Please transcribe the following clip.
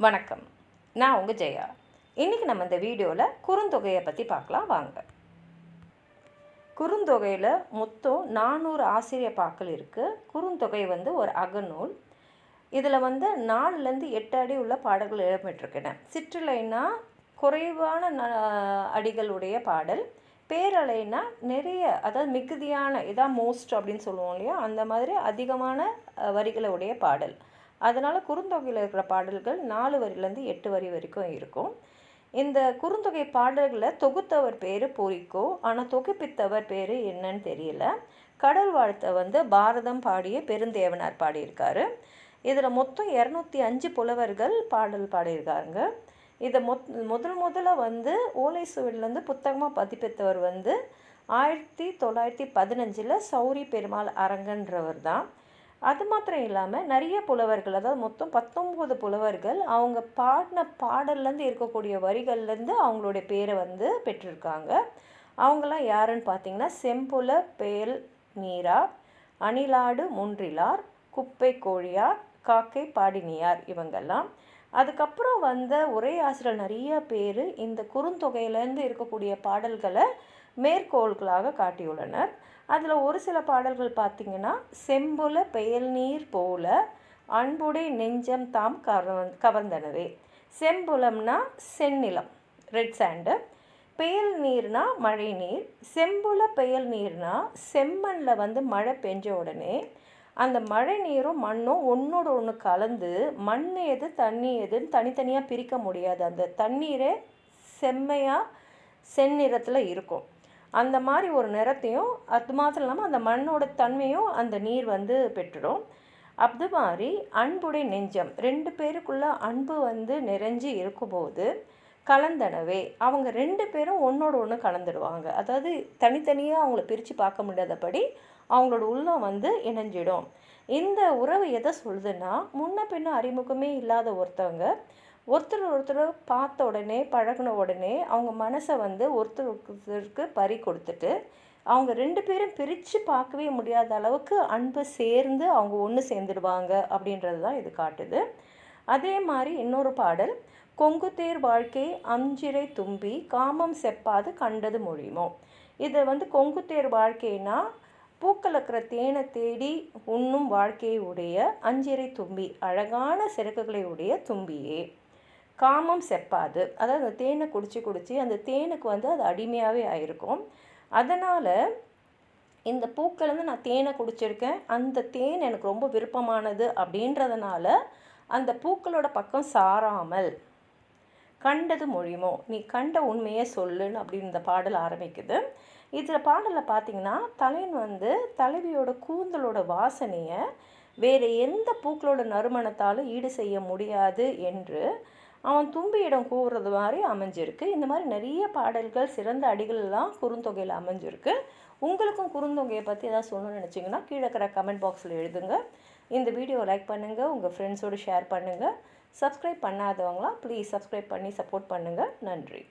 வணக்கம். நான் உங்கள் ஜெயா. இன்றைக்கி நம்ம இந்த வீடியோவில் குறுந்தொகையை பற்றி பார்க்கலாம் வாங்க. குறுந்தொகையில் மொத்தம் நானூறு ஆசிரிய பாக்கள் இருக்குது குறுந்தொகை வந்து ஒரு அகநூல். இதில் வந்து நாலுலேருந்து எட்டு அடி உள்ள பாடல்கள் இடம்பெற்றிருக்கின்றன. சிற்றலைனா குறைவான அடிகளுடைய பாடல். பேரலைனா நிறைய அதாவது மிகுதியான இதான் மோஸ்ட் அப்படின்னு சொல்லுவோம் இல்லையா? அந்த மாதிரி அதிகமான வரிகளுடைய பாடல். அதனால் குறுந்தொகையில் இருக்கிற பாடல்கள் நாலு வரிலேருந்து எட்டு வரி வரைக்கும் இருக்கும். இந்த குறுந்தொகை பாடல்களை தொகுத்தவர் பேர் பொறிக்கோ ஆனால் தொகுப்பித்தவர் பேர் என்னன்னு தெரியல. கடல் வாழ்த்தை வந்து பாரதம் பாடிய பெருந்தேவனார் பாடியிருக்காரு. இதில் மொத்தம் இரநூத்தி அஞ்சு புலவர்கள் பாடல் பாடியிருக்காருங்க. இதை மொத் முதல் முதல்ல வந்து ஓலை சுவடிலேருந்து புத்தகமாக பதிப்பித்தவர் வந்து ஆயிரத்தி தொள்ளாயிரத்தி பதினஞ்சில் சௌரி பெருமாள் அரங்கன்றவர் தான் அது மாத்திரம் இல்லாமல் நிறைய புலவர்கள் அதாவது மொத்தம் பத்தொம்போது புலவர்கள் அவங்க பாடின பாடல்லேருந்து இருக்கக்கூடிய வரிகள்லேருந்து அவங்களுடைய பேரை வந்து பெற்றிருக்காங்க. அவங்களாம் யாருன்னு பார்த்தீங்கன்னா செம்புல பேல் நீரார் அணிலாடு முன்றிலார் குப்பை கோழியார் காக்கை பாடினியார் இவங்கெல்லாம். அதுக்கப்புறம் வந்த ஒரே ஆசிரியர் நிறைய பேர் இந்த குறுந்தொகையிலேருந்து இருக்கக்கூடிய பாடல்களை மேற்கோள்களாக காட்டியுள்ளனர். அதில் ஒரு சில பாடல்கள் பார்த்திங்கன்னா செம்புல பெயல் நீர் போல அன்புடை நெஞ்சம் தாம் கவர் கவர்ந்தனவே. செம்புலம்னா செந்நிலம் ரெட் சாண்டு. பெயல் நீர்னா மழை நீர் செம்புல பெயல் நீர்னா செம்மண்ணில் வந்து மழை பெஞ்ச உடனே அந்த மழை நீரும் மண்ணும் ஒன்றோட ஒன்று கலந்து மண் எது தண்ணி எதுன்னு தனித்தனியாக பிரிக்க முடியாது. அந்த தண்ணீரே செம்மையாக செந்நிறத்தில் இருக்கும். அந்த மாதிரி ஒரு நிறத்தையும் அது மாத்திரம் இல்லாமல் அந்த மண்ணோட தன்மையும் அந்த நீர் வந்து பெற்றுடும். அது மாதிரி அன்புடைய நெஞ்சம் ரெண்டு பேருக்குள்ள அன்பு வந்து நிறைஞ்சு இருக்கும்போது கலந்தனவே. அவங்க ரெண்டு பேரும் ஒன்றோட ஒன்று கலந்துடுவாங்க. அதாவது தனித்தனியாக அவங்கள பிரித்து பார்க்க முடியாதபடி அவங்களோட உள்ளம் வந்து இணைஞ்சிடும். இந்த உறவு எதை சொல்லுதுன்னா முன்ன பின்ன அறிமுகமே இல்லாத ஒருத்தவங்க ஒருத்தர் ஒருத்தர் பார்த்த உடனே பழகுன உடனே அவங்க மனசை வந்து ஒருத்தர் ஒருத்தருக்கு பறி கொடுத்துட்டு அவங்க ரெண்டு பேரும் பிரித்து பார்க்கவே முடியாத அளவுக்கு அன்பு சேர்ந்து அவங்க ஒன்று சேர்ந்துடுவாங்க அப்படின்றது தான் இது காட்டுது. அதே மாதிரி இன்னொரு பாடல் கொங்குத்தேர் வாழ்க்கை அஞ்சிறை தும்பி காமம் செப்பாது கண்டது மொழிமோ இது வந்து கொங்குத்தேர் வாழ்க்கைனா பூக்கள் இருக்கிற தேனை தேடி உண்ணும் வாழ்க்கையை உடைய அஞ்சிரை தும்பி அழகான சிறகுகளை உடைய தும்பியே. காமம் செப்பாது. அதாவது அந்த தேனை குடிச்சு குடிச்சு அந்த தேனுக்கு வந்து அது அடிமையாகவே ஆயிருக்கும். அதனால் இந்த பூக்கள்லேருந்து நான் தேனை குடிச்சிருக்கேன் அந்த தேன் எனக்கு ரொம்ப விருப்பமானது அப்படின்றதுனால அந்த பூக்களோட பக்கம் சாராமல் கண்டது மொழிமோ நீ கண்ட உண்மையை சொல்லுன்னு அப்படின்னு இந்த பாடல் ஆரம்பிக்குது. இதில் பாடலில் பார்த்தீங்கன்னா தலைவன் வந்து தலைவியோட கூந்தலோட வாசனையை வேறு எந்த பூக்களோட நறுமணத்தாலும் ஈடு செய்ய முடியாது என்று அவன் தும்பியிடம் கூறுறது மாதிரி அமைஞ்சிருக்கு. இந்த மாதிரி நிறைய பாடல்கள் சிறந்த அடிகள்லாம் குறுந்தொகையில் அமைஞ்சிருக்கு. உங்களுக்கும் குறுந்தொகையை பற்றி ஏதாவது சொல்லணும்னு நினச்சிங்கன்னா கீழே இருக்கிற கமெண்ட் பாக்ஸில் எழுதுங்க. இந்த வீடியோ லைக் பண்ணுங்கள் உங்கள் ஃப்ரெண்ட்ஸோடு ஷேர் பண்ணுங்கள் சப்ஸ்கிரைப் பண்ணாதவங்களாம் ப்ளீஸ் சப்ஸ்கிரைப் பண்ணி சப்போர்ட் பண்ணுங்கள் நன்றி.